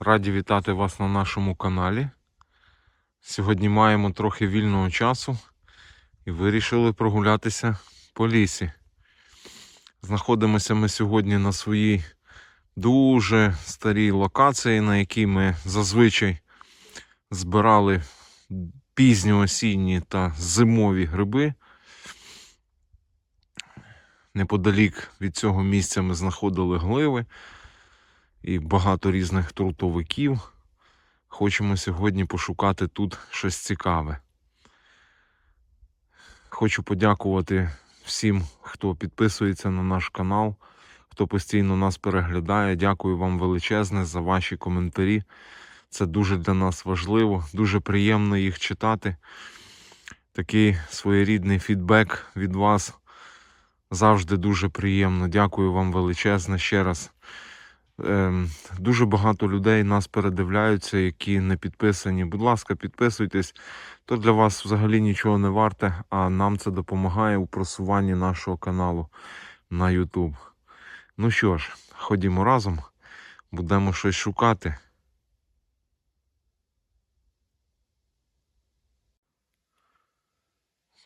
Раді вітати вас на нашому каналі. Сьогодні маємо трохи вільного часу і вирішили прогулятися по лісі. Знаходимося ми сьогодні на своїй дуже старій локації, на якій ми зазвичай збирали пізньоосінні та зимові гриби. Неподалік від цього місця ми знаходили гливи і багато різних трутовиків. Хочемо сьогодні пошукати тут щось цікаве. Хочу подякувати всім, хто підписується на наш канал, хто постійно нас переглядає. Дякую вам величезне за ваші коментарі. Це дуже для нас важливо, дуже приємно їх читати. Такий своєрідний фідбек від вас завжди дуже приємно. Дякую вам величезне ще раз. Ем, Дуже багато людей нас передивляються, які не підписані. Будь ласка, підписуйтесь. То для вас взагалі нічого не варте, а нам це допомагає у просуванні нашого каналу на YouTube. Ну що ж, ходімо разом, будемо щось шукати.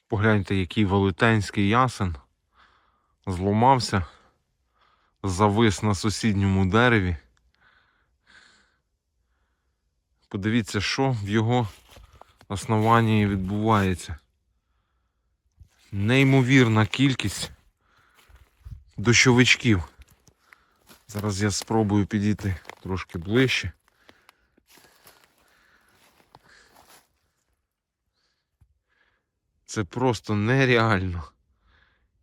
Погляньте, який велетенський ясен зламався завис на сусідньому дереві. Подивіться, що в його основанні відбувається. Неймовірна кількість дощовичків. Зараз я спробую підійти трошки ближче. Це просто нереально.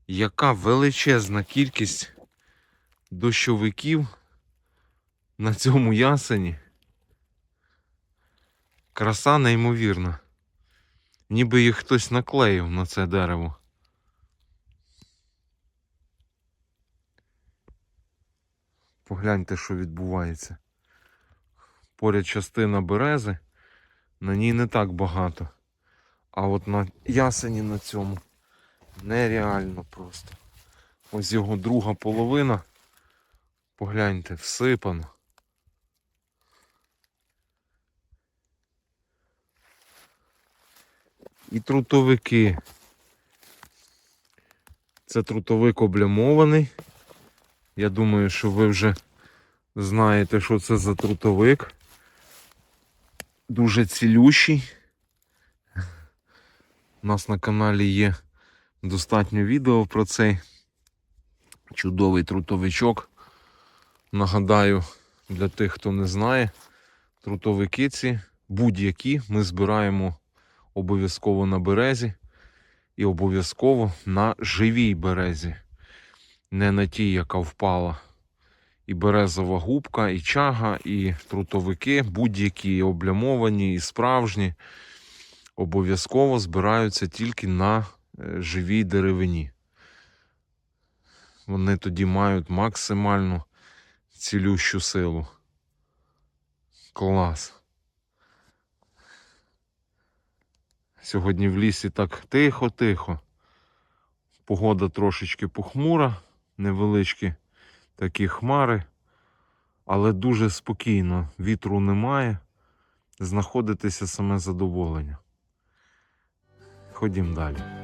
Яка величезна кількість дощовиків на цьому ясені. Краса неймовірна. Ніби їх хтось наклеїв на це дерево. Погляньте, що відбувається. Поряд частина берези, на ній не так багато. А от на ясені на цьому нереально просто. Ось його друга половина. Погляньте, всипано. І трутовики. Це трутовик облямований. Я думаю, що ви вже знаєте, що це за трутовик. Дуже цілющий. У нас на каналі є достатньо відео про цей чудовий трутовичок. Нагадаю, для тих, хто не знає, трутовики ці будь-які ми збираємо обов'язково на березі і обов'язково на живій березі, не на тій, яка впала. І березова губка, і чага, і трутовики, будь-які і облямовані, і справжні, обов'язково збираються тільки на е, живій деревині. Вони тоді мають максимальну цілющу силу. Клас. Сьогодні в лісі так тихо-тихо. Погода трошечки похмура, невеличкі такі хмари, але дуже спокійно, вітру немає. Знаходитися саме задоволення. Ходім далі.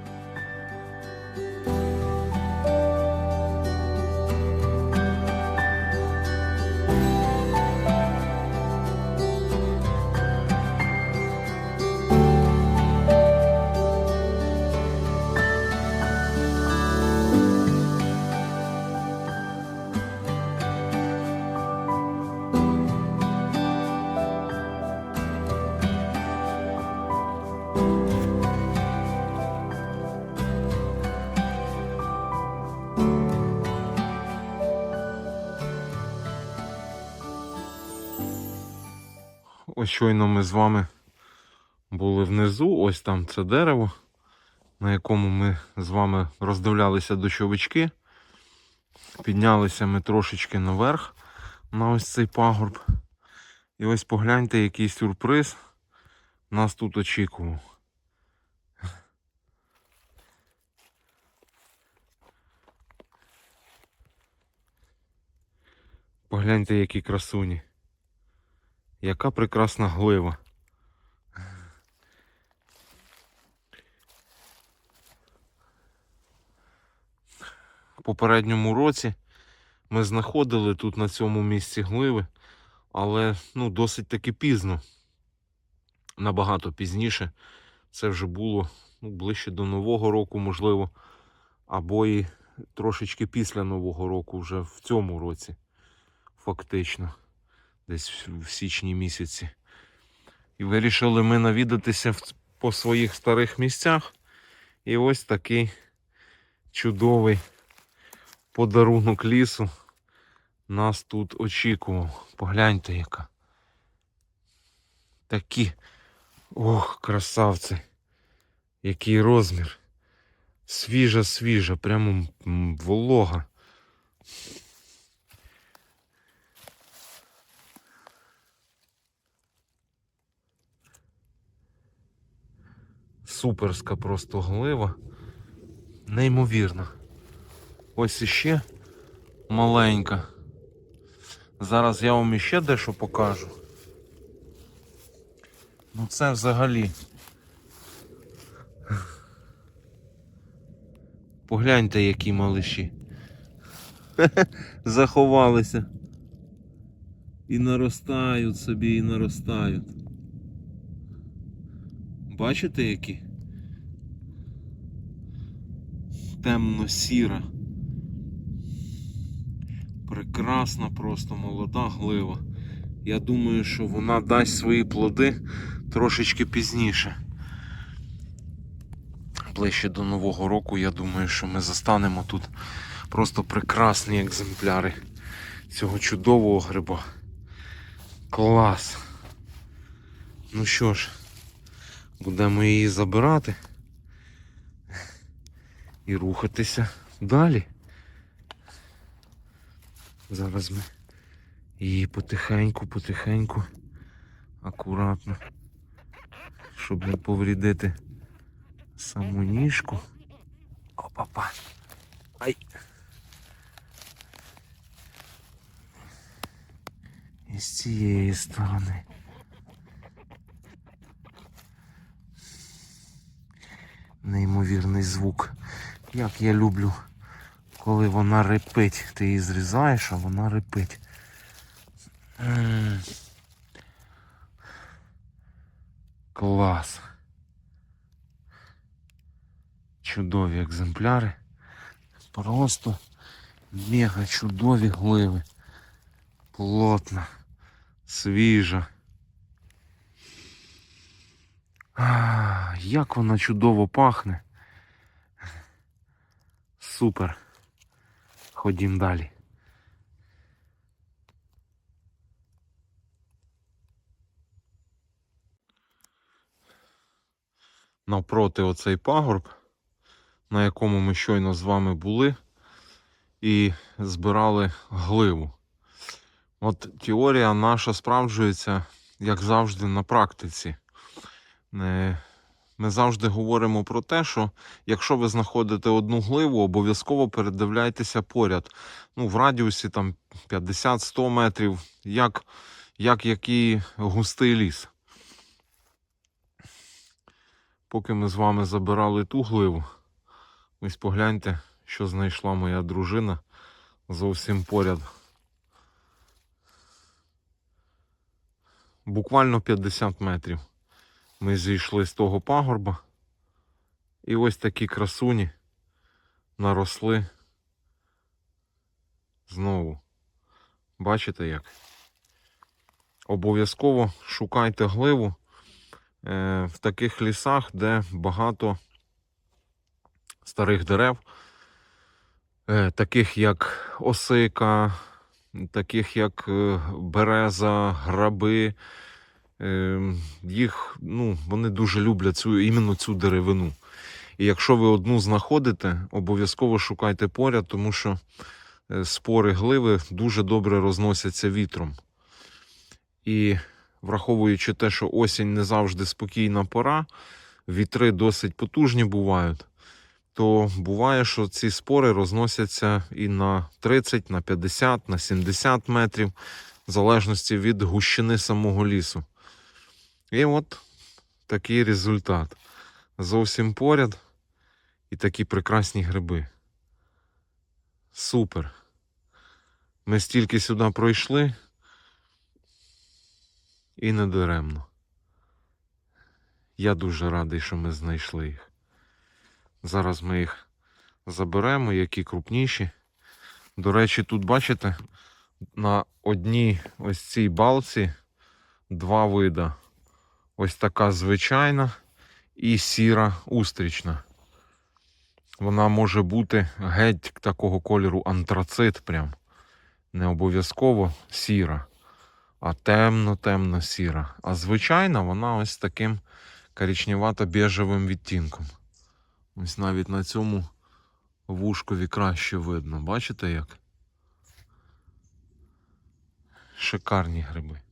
Щойно ми з вами були внизу, ось там це дерево, на якому ми з вами роздивлялися дощовички. Піднялися ми трошечки наверх на ось цей пагорб. І ось погляньте, який сюрприз нас тут очікував. Погляньте, які красуні. Яка прекрасна глива. В попередньому році ми знаходили тут на цьому місці гливи, але ну, досить таки пізно. Набагато пізніше. Це вже було ну, ближче до Нового року, можливо, або і трошечки після Нового року, вже в цьому році, фактично, десь в- січні місяці. І вирішили ми навідатися по своїх старих місцях. І ось такий чудовий подарунок лісу нас тут очікував. Погляньте, яка. Такі. Ох, красавці. Який розмір. Свіжа, свіжа, прямо волога. Суперська просто глива. Неймовірна. Ось іще маленька. Зараз я вам іще дещо покажу. Ну це взагалі. Погляньте, які малиші. Заховалися. І наростають собі, і наростають. Бачите, які? Темно-сіра. Прекрасна просто молода глива. Я думаю, що вона дасть свої плоди трошечки пізніше. Ближче до Нового року, я думаю, що ми застанемо тут просто прекрасні екземпляри цього чудового гриба. Клас. Ну що ж, будемо її забирати і рухатися далі. Зараз ми її потихеньку, потихеньку, акуратно, щоб не поврідити саму ніжку. Опа-па. Ай. І з цієї сторони. Неймовірний звук. Як я люблю, коли вона репить. Ти її зрізаєш, а вона репить. Клас. Чудові екземпляри. Просто мега чудові гливи. Плотна, свіжа. Як вона чудово пахне. Супер. Ходім далі. Навпроти оцей пагорб, на якому ми щойно з вами були, і збирали гливу. От теорія наша справджується, як завжди, на практиці. Ми завжди говоримо про те, що якщо ви знаходите одну гливу, обов'язково передивляйтеся поряд. Ну, в радіусі там 50-100 метрів, як, як який густий ліс. Поки ми з вами забирали ту гливу, ось погляньте, що знайшла моя дружина зовсім поряд. Буквально 50 метрів. Ми зійшли з того пагорба. І ось такі красуні наросли знову. Бачите як? Обов'язково шукайте гливу е, в таких лісах, де багато старих дерев, е, таких як осика, таких як е, береза, граби. Е, їх, ну, вони дуже люблять цю, іменно цю деревину. І якщо ви одну знаходите, обов'язково шукайте поряд, тому що е, спори гливи дуже добре розносяться вітром. І враховуючи те, що осінь не завжди спокійна пора, вітри досить потужні бувають, то буває, що ці спори розносяться і на 30, на 50, на 70 метрів. в залежності від гущини самого лісу. І от такий результат. Зовсім поряд і такі прекрасні гриби. Супер. Ми стільки сюди пройшли і не даремно. Я дуже радий, що ми знайшли їх. Зараз ми їх заберемо, які крупніші. До речі, тут бачите, на одній ось цій балці два вида. Ось така звичайна і сіра устрічна. Вона може бути геть такого кольору антрацит прям. Не обов'язково сіра, а темно-темно сіра. А звичайна вона ось таким коричневато-бежевим відтінком. Ось навіть на цьому вушкові краще видно. Бачите як? Шикарні гриби.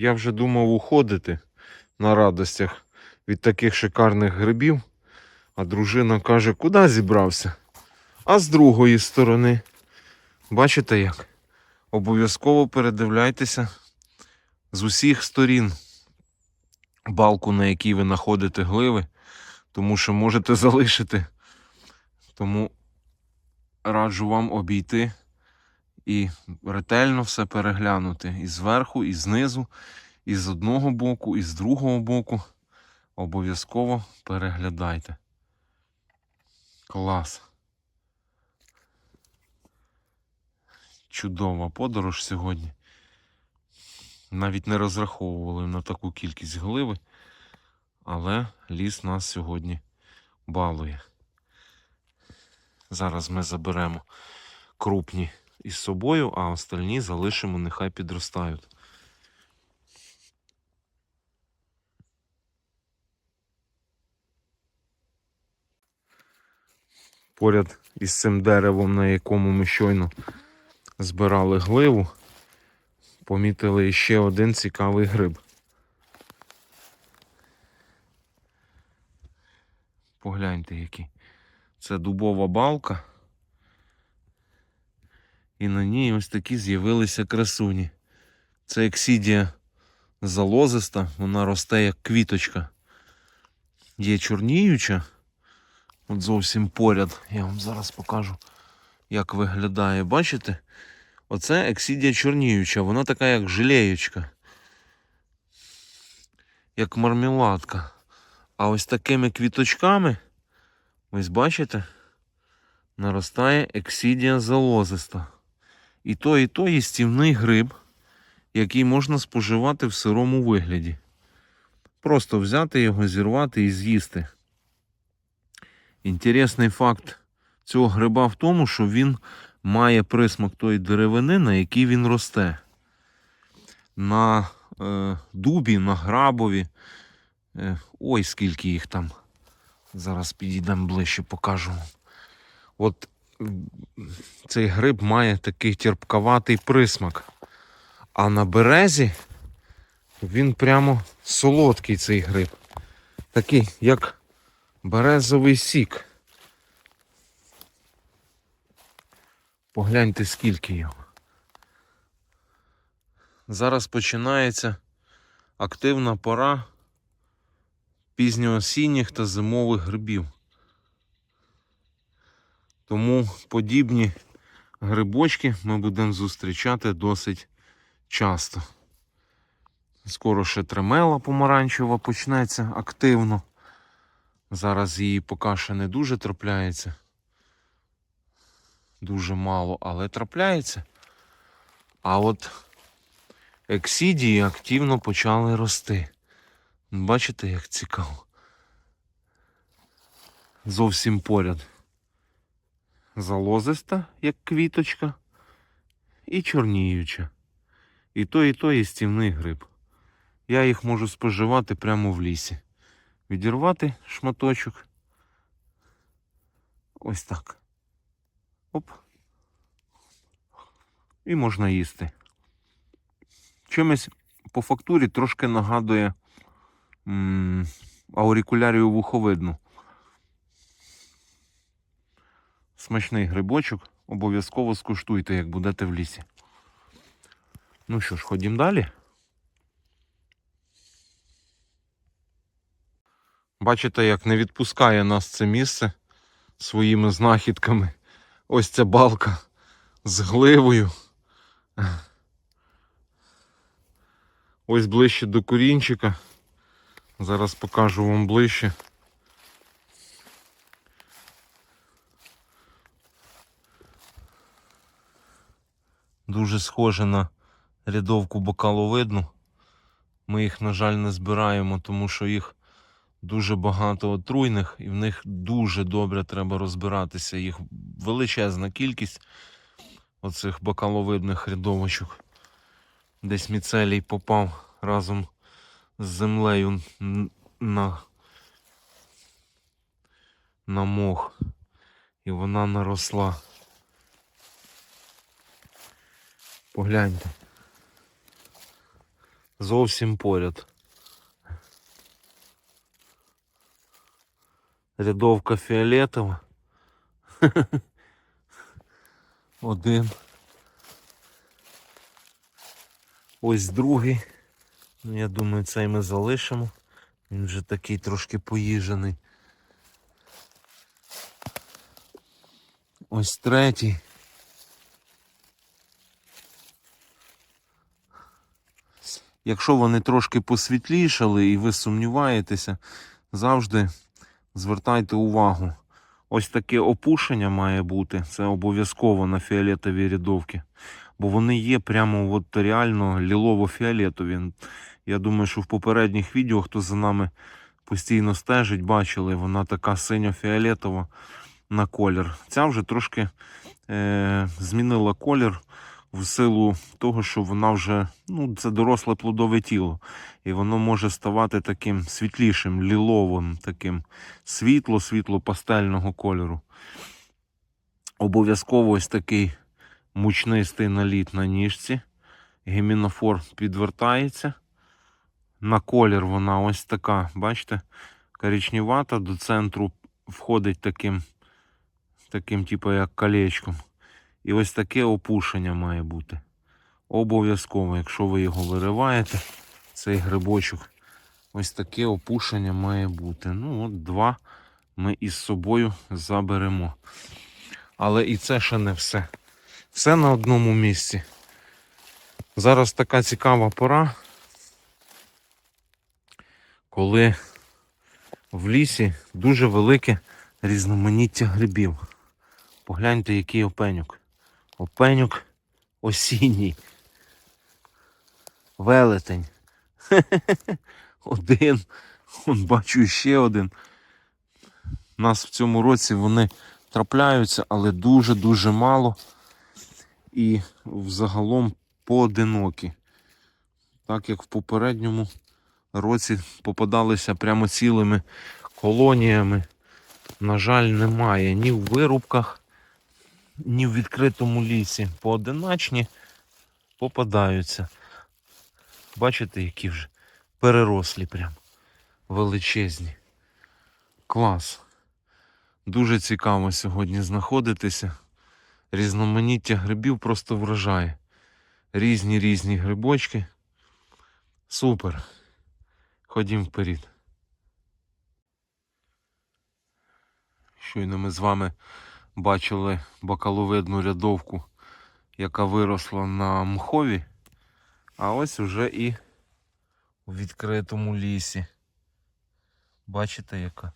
Я вже думав уходити на радостях від таких шикарних грибів, а дружина каже, куди зібрався? А з другої сторони. Бачите як? Обов'язково передивляйтеся з усіх сторін балку, на якій ви знаходите гливи, тому що можете залишити. Тому раджу вам обійти і ретельно все переглянути і зверху, і знизу, і з одного боку, і з другого боку. Обов'язково переглядайте. Клас. Чудова подорож сьогодні. Навіть не розраховували на таку кількість гливи, але ліс нас сьогодні балує. Зараз ми заберемо крупні із собою, а остальні залишимо, нехай підростають. Поряд із цим деревом, на якому ми щойно збирали гливу, помітили ще один цікавий гриб. Погляньте, який. Це дубова балка. І на ній ось такі з'явилися красуні. Це ексідія залозиста, вона росте як квіточка. Є чорніюча. От зовсім поряд. Я вам зараз покажу, як виглядає. Бачите? Оце ексідія чорніюча, вона така як желеючка. Як мармеладка. А ось такими квіточками, ось бачите, наростає ексідія залозиста. І то, і то їстівний гриб, який можна споживати в сирому вигляді. Просто взяти його, зірвати і з'їсти. Інтересний факт цього гриба в тому, що він має присмак тої деревини, на якій він росте. На е, дубі, на грабові. Е, ой, скільки їх там. Зараз підійдемо ближче, покажу. От цей гриб має такий терпкаватий присмак. А на березі він прямо солодкий цей гриб. Такий, як березовий сік. Погляньте, скільки його. Зараз починається активна пора пізньоосінніх та зимових грибів. Тому подібні грибочки ми будемо зустрічати досить часто. Скоро ще тремела помаранчева почнеться активно. Зараз її поки ще не дуже трапляється. Дуже мало, але трапляється. А от ексідії активно почали рости. Бачите, як цікаво. Зовсім поряд. Залозиста, як квіточка, і чорніюча. І то, і то їстівний гриб. Я їх можу споживати прямо в лісі. Відірвати шматочок. Ось так. Оп. і можна їсти. Чимось по фактурі трошки нагадує аурикулярію вуховидну. Смачний грибочок. Обов'язково скуштуйте, як будете в лісі. Ну що ж, ходім далі. Бачите, як не відпускає нас це місце своїми знахідками. Ось ця балка з гливою. Ось ближче до корінчика. Зараз покажу вам ближче. Дуже схоже на рядовку бокаловидну. Ми їх, на жаль, не збираємо, тому що їх дуже багато отруйних і в них дуже добре треба розбиратися. Їх величезна кількість оцих бокаловидних рядовочок. Десь міцелій попав разом з землею на, на мох. І вона наросла. Погляньте. Зовсім поряд. Рядовка фіолетова. Один. Ось другий. Ну, я думаю, цей ми залишимо. Він вже такий трошки поїжений. Ось третій. Якщо вони трошки посвітлішали і ви сумніваєтеся, завжди звертайте увагу. Ось таке опушення має бути. Це обов'язково на фіолетові рядовки. Бо вони є прямо от реально лілово-фіолетові. Я думаю, що в попередніх відео, хто за нами постійно стежить, бачили, вона така синьо-фіолетова на колір. Ця вже трошки е, змінила колір в силу того, що вона вже ну, це доросле плодове тіло. І воно може ставати таким світлішим, ліловим, таким світло-світло пастельного кольору. Обов'язково ось такий мучнистий наліт на ніжці. Гемінофор підвертається. На колір вона ось така, бачите, коричневата, до центру входить таким, таким типу, як колечком. І ось таке опушення має бути. Обов'язково, якщо ви його вириваєте, цей грибочок, ось таке опушення має бути. Ну, от два ми із собою заберемо. Але і це ще не все. Все на одному місці. Зараз така цікава пора, коли в лісі дуже велике різноманіття грибів. Погляньте, який опенюк. Опенюк осінній. Велетень. Один. Вон бачу ще один. У нас в цьому році вони трапляються, але дуже-дуже мало. І взагалом поодинокі. Так як в попередньому році попадалися прямо цілими колоніями. На жаль, немає ні в вирубках, ні в відкритому лісі. Поодиночні попадаються. Бачите, які вже перерослі прям величезні. Клас. Дуже цікаво сьогодні знаходитися. Різноманіття грибів просто вражає. Різні різні грибочки. Супер. Ходім вперед. Щойно ми з вами бачили бакаловидну рядовку, яка виросла на мхові. А ось уже і у відкритому лісі. Бачите, яка?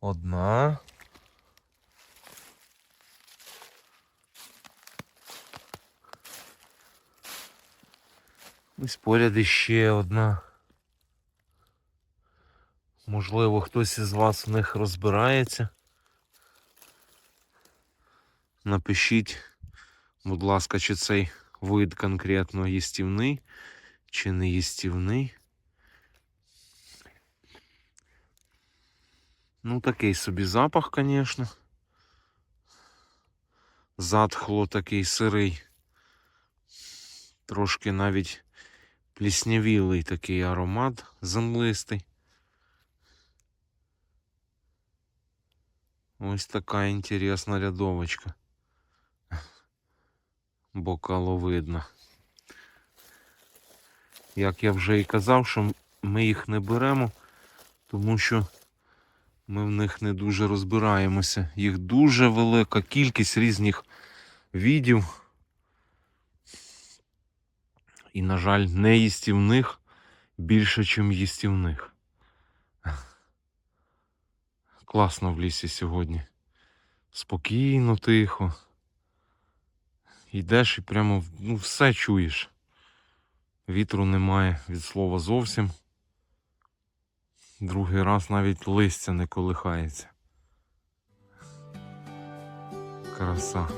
Одна. Ось поряд іще одна. Можливо, хтось із вас в них розбирається. Напишіть, будь ласка, чи цей вид конкретно їстівний, чи не їстівний. Ну, такий собі запах, звісно. затхло такий сирий. Трошки навіть пліснявілий такий аромат землистий. Ось така інтересна рядовочка. Бокаловидна. Як я вже і казав, що ми їх не беремо, тому що ми в них не дуже розбираємося. Їх дуже велика кількість різних видів. І, на жаль, неїстівних більше, ніж їстівних. Класно в лісі сьогодні. Спокійно, тихо. Йдеш і прямо ну, все чуєш. Вітру немає від слова зовсім. Другий раз навіть листя не колихається. Краса.